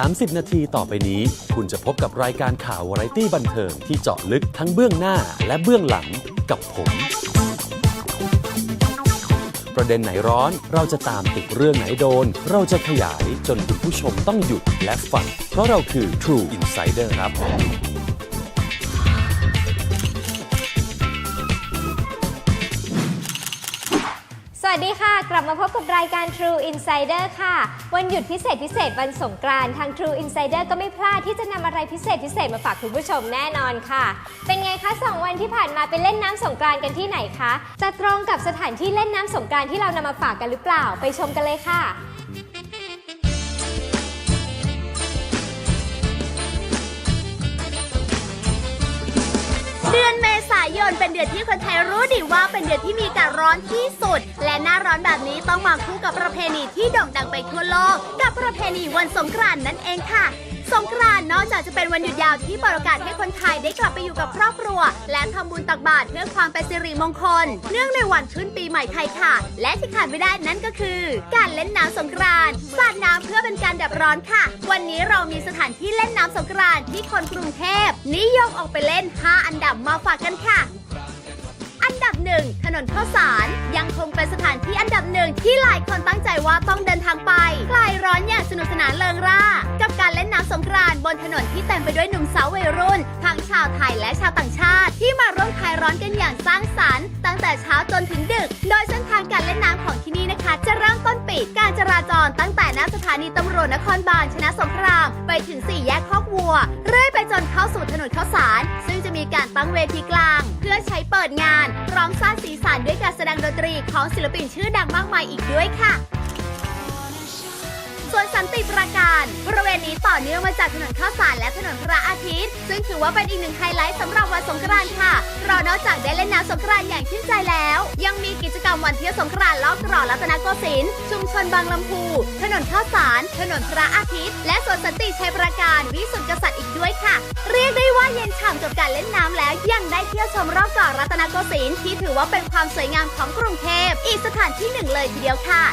30 นาทีต่อไปนี้ คุณจะพบกับรายการข่าววาไรตี้บันเทิงที่เจาะลึกทั้งเบื้องหน้าและเบื้องหลังกับผม ประเด็นไหนร้อนเราจะตามติดเรื่องไหนโดน เราจะขยายจนคุณผู้ชมต้องหยุดและฟังเพราะเราคือ True Insider ครับ วัสดีค่ะ กลับมาพบกับรายการ True Insider ค่ะ วันหยุดพิเศษพิเศษวันสงกรานต์ทาง True Insider ก็ไม่พลาดที่จะนำอะไรพิเศษพิเศษมาฝากคุณผู้ชมแน่นอนค่ะ เป็นไงคะ 2 วันที่ผ่านมาไปเล่นน้ำสงกรานต์กันที่ไหนคะ จะตรงกับสถานที่เล่นน้ำสงกรานต์ที่เรานำมาฝากกันหรือเปล่า ไปชมกันเลยค่ะ เดือนเมษายนเป็นเดือนที่คนไทยรู้ดีว่าเป็นเดือนที่มีอากาศร้อนที่สุด และหน้าร้อนแบบนี้ต้องมาคู่กับประเพณีที่โด่งดังไปทั่วโลก กับประเพณีวันสงกรานต์นั่นเองค่ะ สงกรานต์นอกจากจะเป็นวันหยุดยาวที่เปิดโอกาสให้คนไทยได้กลับไปอยู่กับครอบครัว และทำบุญตักบาตรเพื่อความเป็นสิริมงคล เนื่องในวันขึ้นปีใหม่ไทยค่ะ และที่ขาดไม่ได้นั่นก็คือ การเล่นน้ำสงกรานต์สาดน้ำเพื่อเป็นการดับร้อนค่ะ วันนี้เรามีสถานที่เล่นน้ำสงกรานต์ที่คนกรุงเทพนิยมออกไปเล่น 5 อันดับมาฝากกันค่ะ ดับหนึ่งถนนข้าวสาร ยังคงเป็นสถานที่อันดับหนึ่งที่หลายคนตั้งใจว่าต้องเดินทางไปคลายร้อนอย่างสนุกสนานเริงร่า กับการเล่นน้ำสงกรานต์บนถนนที่เต็มไปด้วยหนุ่มสาววัยรุ่น ทั้งชาวไทยและชาวต่างชาติ ที่มาร่วมคลายร้อนกันอย่างสร้างสรรค์ ตั้งแต่เช้าจนถึง ติดการจราจรตั้งแต่หน้าสถานีตำรวจนครบาลชนะสงคราม ไปถึงสี่แยกคอกวัว เรื่อยไปจนเข้าสู่ถนนข้าวสาร ซึ่งจะมีการตั้งเวทีกลาง เพื่อใช้เปิดงานพร้อมสร้างสีสันด้วยการแสดงดนตรีของศิลปินชื่อดังมากมายอีกด้วยค่ะ ส่วนสันติปราการ บริเวณนี้ต่อเนื่องมาจากถนนข้าวสารและถนนพระอาทิตย์ ซึ่งถือว่าเป็นอีกหนึ่งไฮไลท์สำหรับวันสงกรานต์ค่ะเพราะนอกจากได้เล่นน้ำสงกรานต์อย่างชื่นใจแล้ว ยังมีกิจกรรมวันเที่ยวสงกรานต์รอบเกรอรัตนโกสินทร์ชุมชนบางลำพู ถนนข้าวสาร ถนนพระอาทิตย์ และสวนสันติชัยปราการวิสุทธิกษัตริย์อีกด้วยค่ะ เรียกได้ว่าเย็นฉ่ำกับการเล่นน้ำแล้วยังได้เที่ยวชมรอบเกาะรัตนโกสินทร์ที่ถือว่าเป็นความสวยงามของกรุงเทพอีกสถานที่หนึ่งเลยทีเดียวค่ะ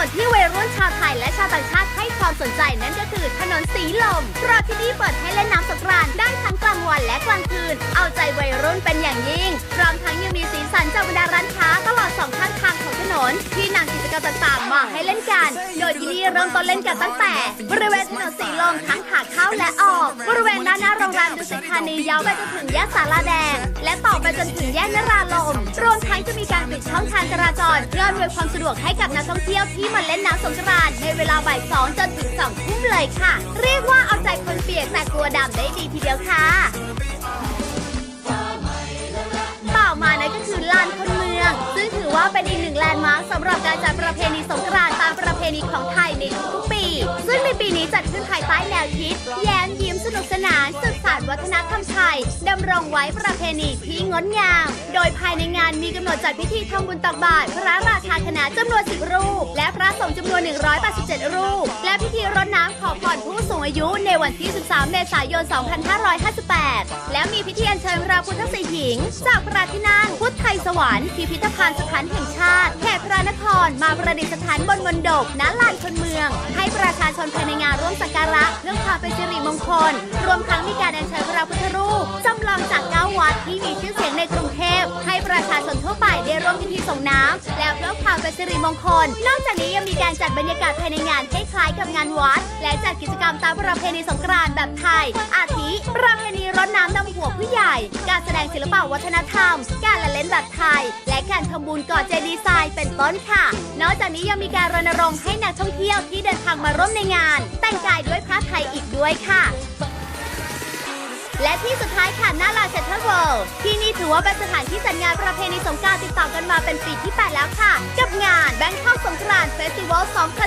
อีกหนึ่งถนนที่วัยรุ่นชาวไทยและชาวต่างชาติให้ความสนใจนั่นก็คือถนนสีลมเพราะที่นี่เปิดให้เล่นน้ำสงกรานต์ได้ทั้งกลางวันและกลางคืน เอาใจวัยรุ่นเป็นอย่างยิ่งพร้อมทั้งยังมีสีสันจากบรรดาร้านค้าตลอดสองข้างทางของถนน ที่นำกิจกรรมต่างๆมาให้เล่นกัน โดยที่นี่เริ่มต้นเล่นกันตั้งแต่ บริเวณถนนสีลมทั้งขาเข้าและออก บริเวณด้านหน้าโรงแรมดุสิตธานียาวไปจนถึงแยกสาราแดง และต่อไปจนถึงแยกนราลมรวมทั้งจะมีการปิดช่องทางจราจรเพื่ออำนวยความสะดวกให้กับนักท่องเที่ยวที่มาเล่นน้ำสงกรานต์ในเวลาบ่ายสองจนถึงสองทุ่มเลยค่ะ เรียกว่าเอาใจคนเปียกแต่กลัวดำได้ดีทีเดียวค่ะต่อมานั่นก็คือลานคนเมือง ซึ่งถือว่าเป็นอีกหนึ่งแลนด์มาร์คสำหรับการจัดประเพณีสงกรานต์ตามประเพณีของไทยในทุกๆปี ซึ่งในปีนี้จัดขึ้นภายใต้แนวคิด แย้มยิ้ สนุกสนานสืบสานวัฒนธรรมไทยดำรงไว้ประเพณีที่งดงาม โดยภายในงานมีกำหนดจัดพิธีทำบุญตักบาตรพระราชาคณะจำนวน 10 รูป และพระสงฆ์จำนวน 187 รูป และพิธีรดน้ำขอพรผู้สูงอายุในวันที่ 13 เมษายน 2558 และมีพิธีอัญเชิญพระพุทธสิหิงค์จากพระที่นั่งพุทธไทยสวรรค์พิพิธภัณฑ์สถานแห่งชาติเขตพระนครมาประดิษฐานบนมณฑปณลานคนเมือง ให้ประชาชนภายในงานร่วมสักการะเพื่อความเป็นสิริมงคลรวมทั้งมีการอัญเชิญพระพุทธรูปจำลองจากเก้าวัดที่มีชื่อเสียง ในกรุงเทพ ให้ประชาชนทั่วไปได้ร่วมพิธีส่งน้ำและเพื่อความเป็นสิริมงคล นอกจากนี้ยังมีการจัดบรรยากาศภายในงานให้คล้ายกับงานวัด และจัดกิจกรรมตามประเพณีสงกรานต์แบบไทย อาทิ ประเพณีรดน้ำดำหัวผู้ใหญ่ การแสดงศิลปะวัฒนธรรม การละเล่นแบบไทย และการทำบุญก่อเจดีย์ทรายเป็นต้นค่ะ นอกจากนี้ยังมีการรณรงค์ให้นักท่องเที่ยวที่เดินทางมาร่วมในงาน แต่งกายด้วยผ้าไทยอีกด้วยค่ะ และที่สุดท้ายค่ะหน้าลานเซ็นทรัลเวิลด์ที่นี่ถือว่าเป็นสถานที่จัดงานประเพณีสงกรานต์ติดต่อกันมาเป็นปีที่ 8 แล้วค่ะ กับงาน Bangkok สงกรานต์เฟสติวัล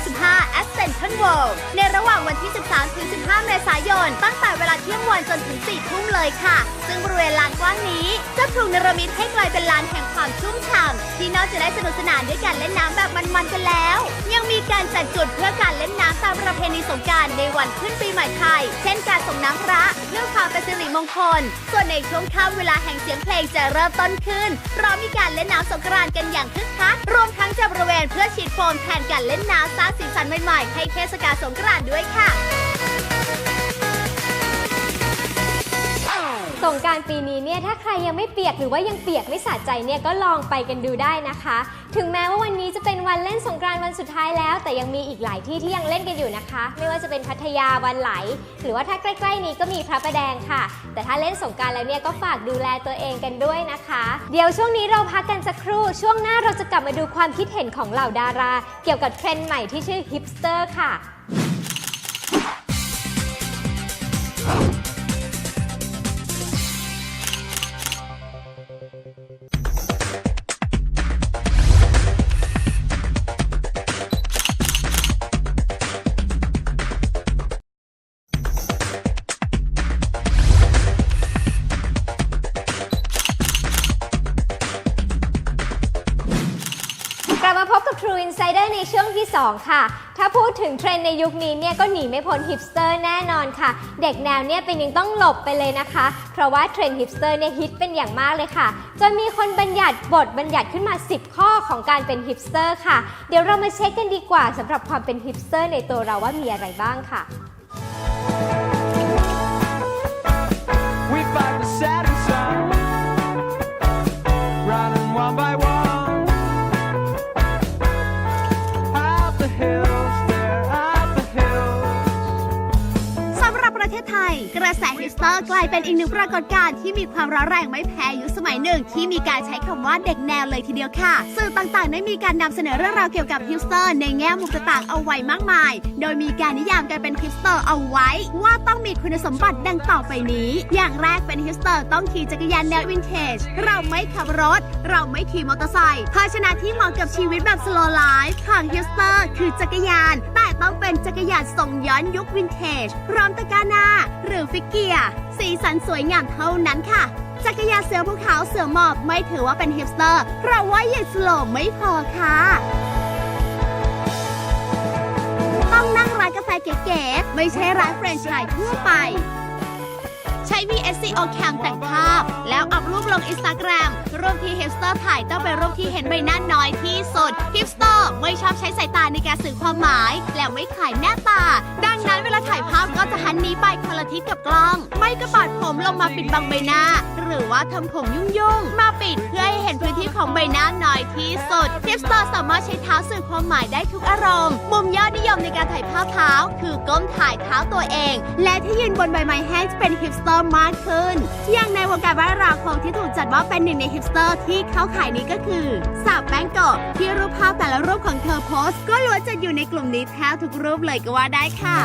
2015 at Central World ในระหว่างวันที่ 13 ถึง 15 เมษายน ตั้งแต่เวลาเที่ยงวันจนถึง 4 ทุ่มเลยค่ะ ซึ่งบริเวณลานกว้างนี้จะถูกเนรมิตให้กลายเป็นลานแห่งความชุ่มฉ่ำที่นอกจากได้สนุกสนานด้วยการเล่นน้ำแบบมันๆกันแล้ว ยังมีการจัดจุดเพื่อการเล่นน้ำตามประเพณีสงกรารในวันขึ้นปีใหม่ไทยเช่น การส่งน้ำพระเพื่อความเป็นสิริมงคล ส่วนในช่วงค่ำเวลาแห่งเสียงเพลงจะเริ่มต้นขึ้นพร้อมมีการเล่นน้ำสงกรานต์กันอย่างคึกคักรวมทั้งจับบริเวณเพื่อฉีดโฟมแทนการเล่นน้ำสร้างสีสันใหม่ๆให้เทศกาลสงกรานต์ด้วยค่ะ งการปีนี้เนี่ยถ้าใครยังไม่เปียกหรือว่ายังเปียกไม่สะใจเนี่ยก็ลองไปกันดูได้นะคะ ถึงแม้ว่าวันนี้จะเป็นวันเล่นสงกรานต์วันสุดท้ายแล้ว แต่ยังมีอีกหลายที่ที่ยังเล่นกันอยู่นะคะ ไม่ว่าจะเป็นพัทยาวันไหล หรือว่าถ้าใกล้ ๆ นี้ก็มีพระประแดงค่ะ แต่ถ้าเล่นสงกรารแล้วเนี่ยก็ฝากดูแลตัวเองกันด้วยนะคะ เดี๋ยวช่วงนี้เราพักกันสักครู่ช่วงหน้าเราจะกลับมาดูความคิดเห็นของเหล่าดารา เกี่ยวกับเทรนด์ใหม่ที่ชื่อฮิปสเตอร์ค่ะ True Insider ในช่วงที่ 2 ค่ะ ถ้าพูดถึงเทรนด์ในยุคนี้เนี่ยก็หนีไม่พ้นฮิปสเตอร์แน่นอนค่ะ เด็กแนวเนี่ยเป็นยังต้องหลบไปเลยนะคะ เพราะว่าเทรนด์ฮิปสเตอร์เนี่ยฮิตเป็นอย่างมากเลยค่ะ จนมีคนบัญญัติบทบัญญัติขึ้นมา 10 ข้อของการเป็นฮิปสเตอร์ค่ะ เดี๋ยวเรามาเช็คกันดีกว่าสำหรับความเป็นฮิปสเตอร์ในตัวเราว่ามีอะไรบ้างค่ะ ประเทศไทย กระแสฮิปสเตอร์กลายเป็นอีกหนึ่งปรากฏการณ์ที่มีความร้อนแรงไม่แพ้ยุคสมัยหนึ่ง ที่มีการใช้คำว่าเด็กแนวเลยทีเดียวค่ะ สื่อต่างๆได้มีการนำเสนอเรื่องราวเกี่ยวกับฮิปสเตอร์ในแง่มุมต่างๆเอาไว้มากมาย โดยมีการนิยามการเป็นฮิปสเตอร์เอาไว้ ว่าต้องมีคุณสมบัติดังต่อไปนี้ อย่างแรกเป็นฮิปสเตอร์ต้องขี่จักรยานแนววินเทจ เราไม่ขับรถ เราไม่ขี่มอเตอร์ไซค์ ภาชนะที่เหมาะกับชีวิตแบบสโลไลฟ์ของฮิปสเตอร์คือจักรยาน แต่ต้องเป็นจักรยานทรงย้อนยุควินเทจ พร้อมตะกาหนา หรือฟิกเกีย สีสันสวยงามเท่านั้นค่ะ จักรยานเสือภูเขาเสือหมอบไม่ถือว่าเป็นฮิปสเตอร์ เพราะว่าเหยียดสโลไม่พอค่ะ ต้องนั่งร้านกาแฟเก๋ๆ ไม่ใช่ร้านแฟรนไชส์ทั่วไป ใช้ VSCO Cam แต่งภาพ แล้วอัพรูปลงอินสตาแกรมรูปที่ฮิปสเตอร์ถ่ายต้องเป็นรูปที่เห็นใบหน้าน้อยที่สุดฮิปสเตอร์ไม่ชอบใช้สายตาในการสื่อความหมาย แล้วไม่ขายหน้าตา ดังนั้นเวลาถ่ายภาพก็จะหันหนีไปคนละทิศกับกล้อง ไม่ก็ปัดผมลงมาปิดบังใบหน้า หรือว่าทำผมยุ่งๆ มาปิดเพื่อให้เห็นพื้นที่ของใบหน้าน้อยที่สุดฮิปสเตอร์สามารถใช้เท้าสื่อความหมายได้ทุกอารมณ์ มุมยอดนิยมในการถ่ายภาพเท้า คือก้มถ่ายเท้าตัวเอง และที่ยืนบนใบไม้แห้งจะเป็นฮิปสเตอร์มากขึ้น อย่างในวงการบ้านเราคงที่ถูกจัดว่าเป็นหนึ่งในฮิปสเตอร์ที่เข้าขายนี้ก็คือสาวแป้งโกะที่รูปภาพแต่ละรูปของเธอโพสต์ ก็ล้วนจะอยู่ในกลุ่มนี้แทบทุกรูปเลยก็ว่าได้ค่ะ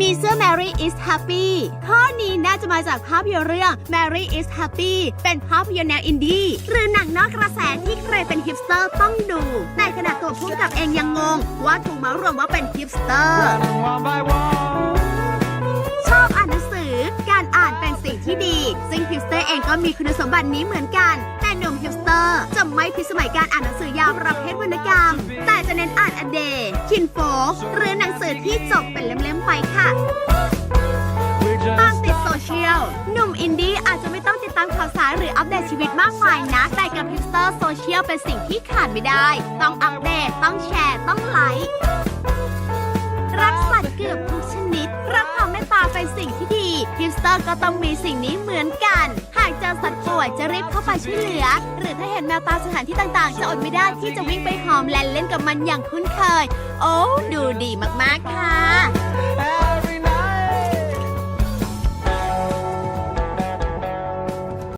มีเสื้อ Mary is Happy ข้อนี้น่าจะมาจากภาพยนตร์เรื่อง Mary is Happy เป็นภาพยนตร์แนวอินดี้หรือหนังนอกกระแสที่ใครเป็นฮิปสเตอร์ต้องดู แต่ขณะตัวผู้กำกับเองยังงง ว่าถูกมารวมว่าเป็นฮิปสเตอร์ องก็มีคุณสมบัตินี้เหมือนกัน แต่หนุ่มฮิปสเตอร์จะไม่พิสมัยการอ่านหนังสือยาวประเภทวรรณกรรม แต่จะเน้นอ่านอเดย์คินโฟกหรือหนังสือที่จบเป็นเล่มๆไปค่ะตามติดโซเชียล หนุ่มอินดี้อาจจะไม่ต้องติดตามข่าวสารหรืออัปเดตชีวิตมากมายนะ แต่กับฮิปสเตอร์โซเชียลเป็นสิ่งที่ขาดไม่ได้ ต้องอัปเดต ต้องแชร์ ต้องไลค์ รักสัตว์เกือบทุกชนิด ความเป็นสิ่งที่ดีฮิปสเตอร์ก็ต้องมีสิ่งนี้เหมือนกัน หากเจอสัตว์ป่วยจะรีบเข้าไปช่วยเหลือ หรือถ้าเห็นแมวตามสถานที่ต่างๆ จะอดไม่ได้ที่จะวิ่งไปหอมและเล่นกับมันอย่างคุ้นเคย โอ้ดูดีมากๆค่ะ